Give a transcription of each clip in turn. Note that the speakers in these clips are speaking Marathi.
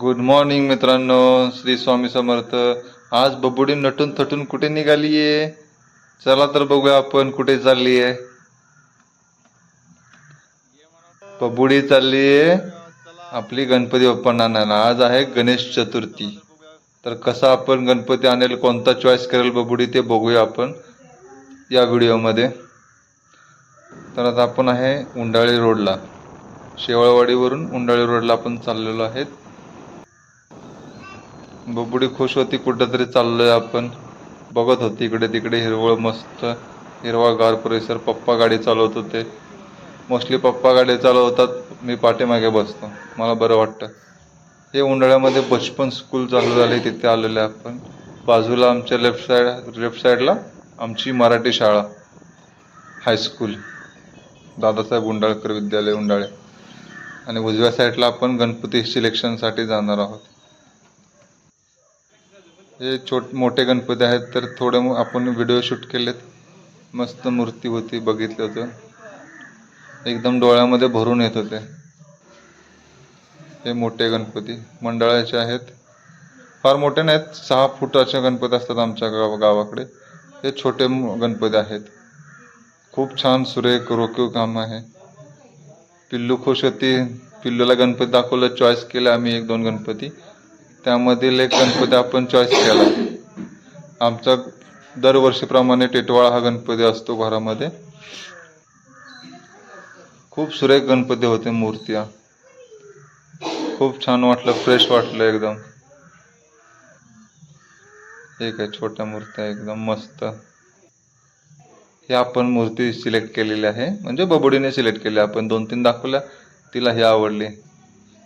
गुड मॉर्निंग मित्रांनो. श्री स्वामी समर्थ. आज बबुडी नटून थटून कुठे निघाली आहे चला तर बघूया आपण कुठे चालली आहे बबुडी चालली आहे आपली गणपती बाप्पांना आणायला. आज आहे गणेश चतुर्थी. तर कसा आपण गणपती आणेल कोणता चॉईस करेल बबुडी ते बघूया आपण या व्हिडिओमध्ये. तर आता आपण आहे उंडाळी रोडला. शेवळवाडीवरून उंडाळी रोडला आपण चाललेलो आहेत. बबुडी खुश होती कुठंतरी चाललोय आपण. बघत होती इकडे तिकडे हिरवळ मस्त हिरवागार परिसर. पप्पा गाडी चालवत होते. मोस्टली पप्पा गाडी चालवतात मी पाठीमागे बसतो. मला बरं वाटतं. हे उन्हाळ्यामध्ये बचपन स्कूल चालू झाले तिथे आलेले आपण. बाजूला आमच्या लेफ्ट साईड लेफ्ट साईडला आमची मराठी शाळा. हायस्कूल दादासाहेब उंडाळकर विद्यालय उंडाळे. आणि उजव्या साईडला आपण गणपती सिलेक्शनसाठी जाणार आहोत. हे छोट मोठे गणपती आहेत तर थोडे मग आपण व्हिडिओ शूट केलेत. मस्त मूर्ती होती बघितलं होतं. एकदम डोळ्यामध्ये भरून येत होते. हे मोठे गणपती मंडळाचे आहेत. फार मोठे नाहीत सहा फुटाचे गणपती असतात आमच्या गाव गावाकडे. हे छोटे गणपती आहेत. खूप छान सुरेख रोखीव काम आहे. पिल्लू खुश होती. पिल्लूला गणपती दाखवलं चॉईस केलं आम्ही एक दोन गणपती. त्यामधील एक गणपती आपण चॉईस केला. आमचा दरवर्षीप्रमाणे टिटवाळा हा गणपती असतो घरामध्ये. खूप सुरेख गणपती होते मूर्त्या. खूप छान वाटलं फ्रेश वाटलं एकदम. एक आहे छोट्या मूर्त्या एकदम मस्त. ही आपण मूर्ती सिलेक्ट केलेली आहे. म्हणजे बबडीने सिलेक्ट केली. आपण दोन तीन दाखवल्या तिला ही आवडली.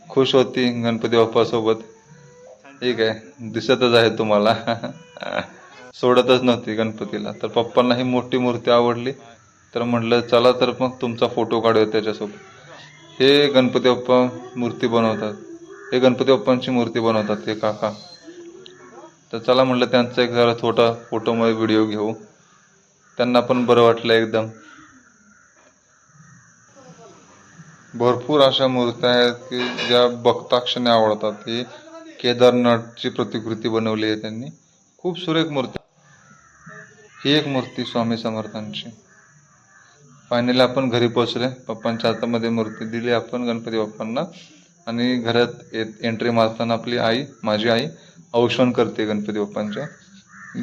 खुश होती गणपती बाप्पासोबत. ठीक आहे. दिसतच आहे तुम्हाला. सोडतच नव्हती गणपतीला. तर पप्पांना ही मोठी मूर्ती आवडली. तर म्हटलं चला तर मग तुमचा फोटो काढूया त्याच्यासोबत. हे गणपती बाप्पा मूर्ती बनवतात. हे गणपती बाप्पांची मूर्ती बनवतात ते काका. तर चला म्हटलं त्यांचा एक जरा छोटा फोटोमध्ये व्हिडिओ घेऊ. त्यांना पण बरं वाटलं एकदम. भरपूर अशा मूर्त्या आहेत की ज्या बघताक्षणी आवडतात. ही केदारनाथची प्रतिकृती बनवली आहे त्यांनी. खूप सुरेख मूर्ती. ही एक मूर्ती स्वामी समर्थांची. फायनली आपण घरी पोहोचले. पप्पांच्या हातामध्ये मूर्ती दिली आपण गणपती बाप्पांना. आणि घरात एंट्री मारताना आपली आई माझी आई औषण करते गणपती बाप्पांच्या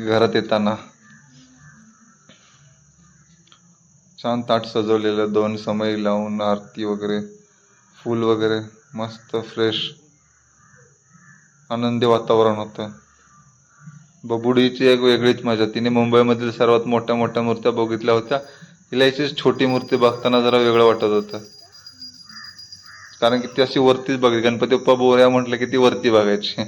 घरात येताना. छान ताट सजवलेलं दोन समय लावून आरती वगैरे फूल वगैरे मस्त फ्रेश आनंदी वातावरण होतं. बबुडीची एक वेगळीच मजा. तिने मुंबईमधील सर्वात मोठ्या मोठ्या मूर्त्या बघितल्या होत्या. तिला याची छोटी मूर्ती बघताना जरा वेगळं वाटत होतं. कारण की ती अशी वरतीच बघायची. गणपती बाप्पा बोऱ्या म्हटलं की ती वरती बघायची.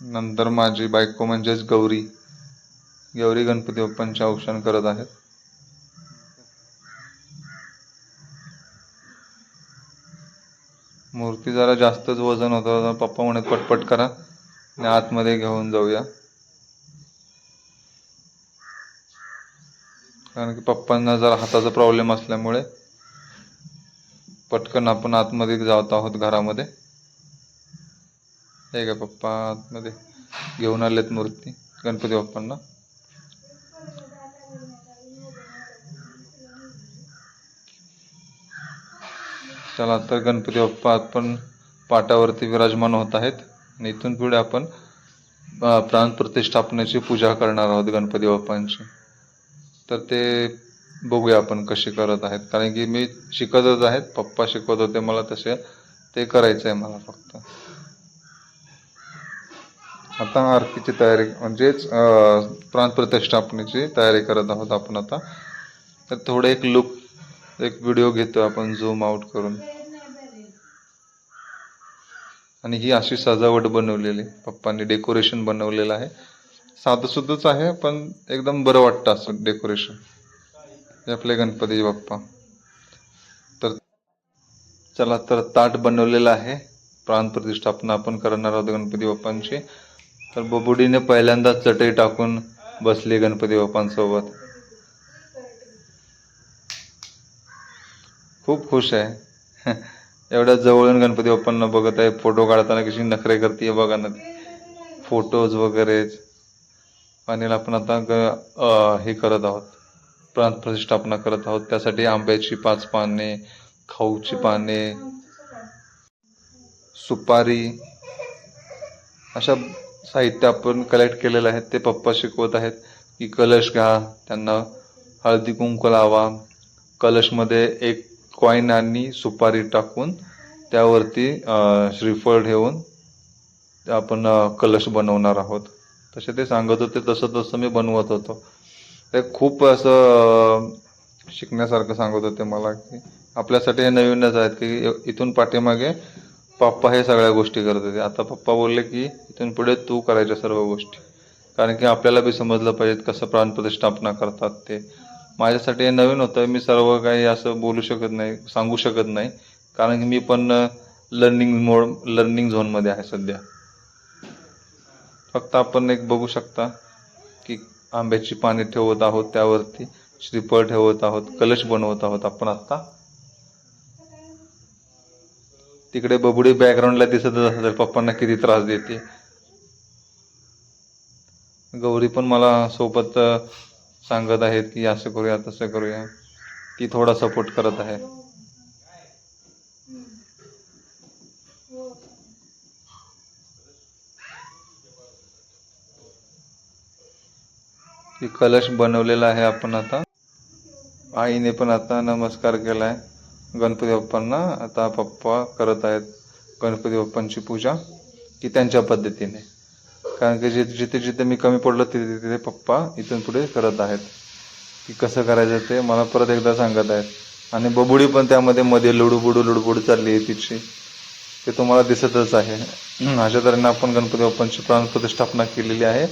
नंतर माझी बायको म्हणजेच गौरी. गौरी गणपती बाप्पांचे औक्षण करत आहेत. मूर्ती जरा जास्तच वजन होतं. पप्पा म्हणत पटपट करा. आणि आतमध्ये घेऊन जाऊया. कारण की पप्पांना जरा हाताचा प्रॉब्लेम असल्यामुळे पटकन आपण आतमध्ये जात आहोत घरामध्ये. हे का पप्पा आतमध्ये. घेऊन आलेत मूर्ती गणपती बाप्पांना. चला तर गणपती बाप्पा आपण पाटावरती विराजमान होत आहेत. आणि इथून पुढे आपण प्राण प्रतिष्ठापनेची पूजा करणार आहोत गणपती बाप्पांची. तर ते बघूया आपण कशी करत आहेत. कारण की मी शिकतच आहेत पप्पा शिकवत होते मला तसे. ते करायचं आहे मला फक्त. आता आरतीची तयारी म्हणजेच प्राण प्रतिष्ठापनेची तयारी करत आहोत आपण आता. तर थोडं एक लुक एक व्हिडिओ घेतो आपण झूम आउट करून. आणि ही अशी सजावट बनवलेली पप्पांनी डेकोरेशन बनवलेलं आहे. साधं सुद्धच आहे पण एकदम बरं वाटतं असं डेकोरेशन हे आपले गणपती बाप्पा. तर चला तर ताट बनवलेलं आहे. प्राणप्रतिष्ठापना आपण करणार आहोत गणपती बाप्पांची. तर बबुडीने पहिल्यांदाच चटई टाकून बसली गणपती बाप्पांसोबत. खूप खुश आहे. एवढ्या जवळून गणपती बाप्पांना बघत आहे. फोटो काढताना कशी नखरे करते बघा ना. फोटोज वगैरे. आणि आपण आता ग- हे करत आहोत. प्राणप्रतिष्ठापना करत आहोत. त्यासाठी आंब्याची पाच पाने खाऊची पाने सुपारी अशा साहित्य आपण कलेक्ट केलेलं आहे ते पप्पा शिकवत आहेत की कलश घ्या त्यांना हळदी कुंकू लावा. कलशमध्ये एक कॉईन आणि सुपारी टाकून त्यावरती श्रीफळ ठेवून ते आपण कलश बनवणार आहोत. तसे ते सांगत होते तसं तसं मी बनवत होतो. ते खूप असं शिकण्यासारखं सांगत होते मला की आपल्यासाठी हे नवीनच आहेत की इथून पाठीमागे पप्पा हे सगळ्या गोष्टी करत होते. आता पप्पा बोलले की तिथून पुढे तू करायच्या सर्व गोष्टी. कारण की आपल्याला बी समजलं पाहिजे कसं प्राणप्रतिष्ठापना करतात ते. माझ्यासाठी हे नवीन होतं. मी सर्व काही असं बोलू शकत नाही सांगू शकत नाही. कारण की मी पण लर्निंग मोड लर्निंग झोनमध्ये आहे सध्या. फक्त आपण एक बघू शकता की आंब्याची पाने ठेवत आहोत त्यावरती श्रीफळ ठेवत आहोत कलश बनवत आहोत आपण आत्ता तिकडे बबुडी बॅकग्राऊंडला दिसतच असेल पप्पांना किती त्रास देते. गौरी पण मला सोबत सांगत आहेत की असं करूया तसं करूया ती थोडा सपोर्ट करत आहे. कलश बनवलेला आहे आपण आता. आईने पण आता नमस्कार केलाय. गणपती बाप्पांना आता पप्पा करत आहेत गणपती बाप्पांची पूजा की त्यांच्या पद्धतीने. कारण की जिथे जिथे जिथे मी कमी पडलो तिथे तिथे पप्पा इथून पुढे करत आहेत. की कसं करायचं ते मला परत एकदा सांगत आहेत. आणि बबुडी पण त्यामध्ये मध्ये लुडूबुडू लुडबुडू चालली आहे तिची. ते तुम्हाला दिसतच आहे. अशा तऱ्हेने आपण गणपती बाप्पांची प्राणप्रतिष्ठापना केलेली आहे.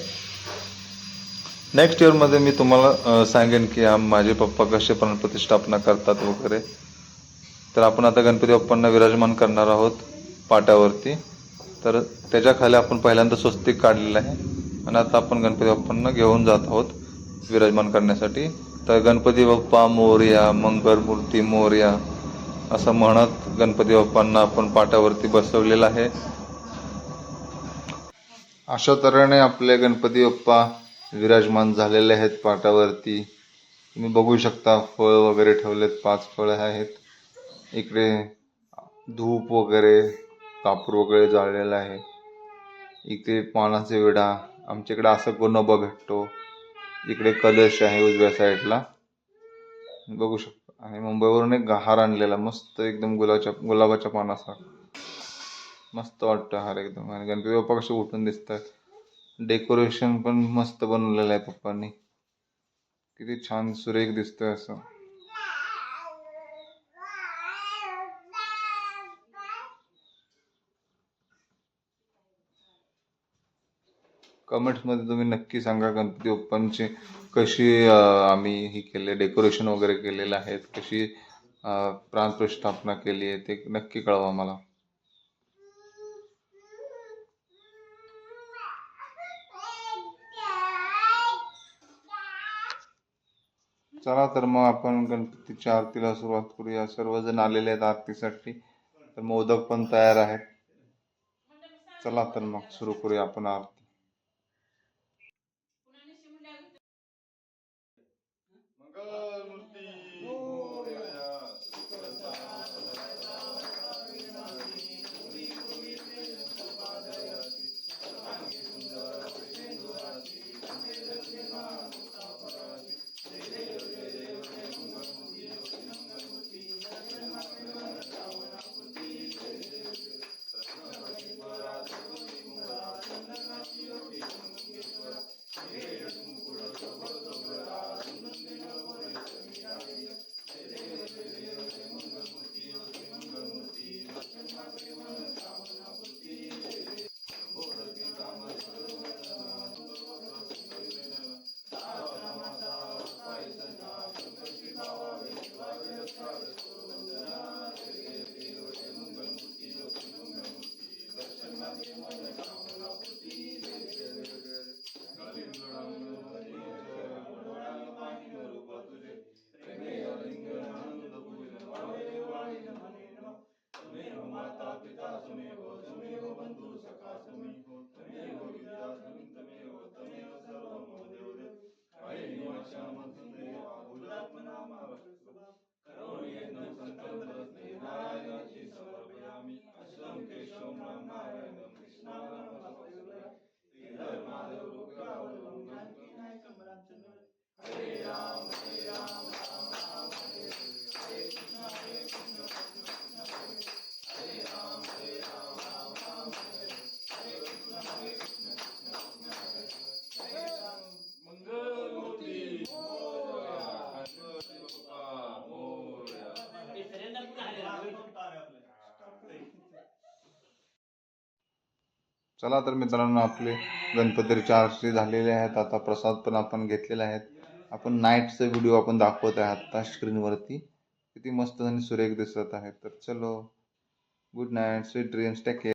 नेक्स्ट इयरमध्ये मी तुम्हाला सांगेन की माझे पप्पा कसे प्राणप्रतिष्ठापना करतात वगैरे. तर आपण आता गणपती बाप्पांना विराजमान करणार आहोत पाट्यावरती. तर त्याच्याखाली आपण पहिल्यांदा स्वस्तिक काढलेलं आहे. आणि आता आपण गणपती बाप्पांना घेऊन जात आहोत विराजमान करण्यासाठी. तर गणपती बाप्पा मोरया मंगलमूर्ती मोरया असं म्हणत गणपती बाप्पांना आपण पाट्यावरती बसवलेलं आहे. अशा तऱ्हेने आपले गणपती बाप्पा विराजमान झालेले आहेत पाटावरती. तुम्ही बघू शकता फळ वगैरे ठेवलेत पाच फळं आहेत. इकडे धूप वगैरे कापूर वगैरे जाळलेला आहे. इकडे पानाचे विडा आमच्याकडे असं कोणबा भेटतो. इकडे कलश आहे उजव्या साईडला. बघू शकतो. आणि मुंबईवरून एक हार आणलेला मस्त एकदम गुलाबच्या गुलाबाच्या पानासारखा मस्त वाटतं हार एकदम. आणि गणपती बाप्पा कसे उठून दिसतात. डेकोरेशन पण मस्त बनवलेलं आहे पप्पांनी. किती छान सुरेख दिसतोय असं. कमेंट्समध्ये तुम्ही नक्की सांगा गणपती बाप्पांची कशी आम्ही ही केले डेकोरेशन वगैरे केलेलं आहेत कशी अं, प्राणप्रतिष्ठापना केली आहे ते नक्की कळवा मला. चला तर मग आपण गणपतीच्या आरतीला सुरुवात करूया. सर्वजण आलेले आहेत आरतीसाठी तर मोदक पण तयार आहेत. चला तर मग सुरू करूया आपण आरती. चला तर मित्रांनो आपले गणपती चारशे झालेले आहेत. आता प्रसाद पण आपण घेतलेले आहेत. आपण नाईटचा व्हिडिओ आपण दाखवत आहे आत्ता स्क्रीनवरती किती मस्त आणि सुरेख दिसत आहे. तर चलो good night sweet dreams take care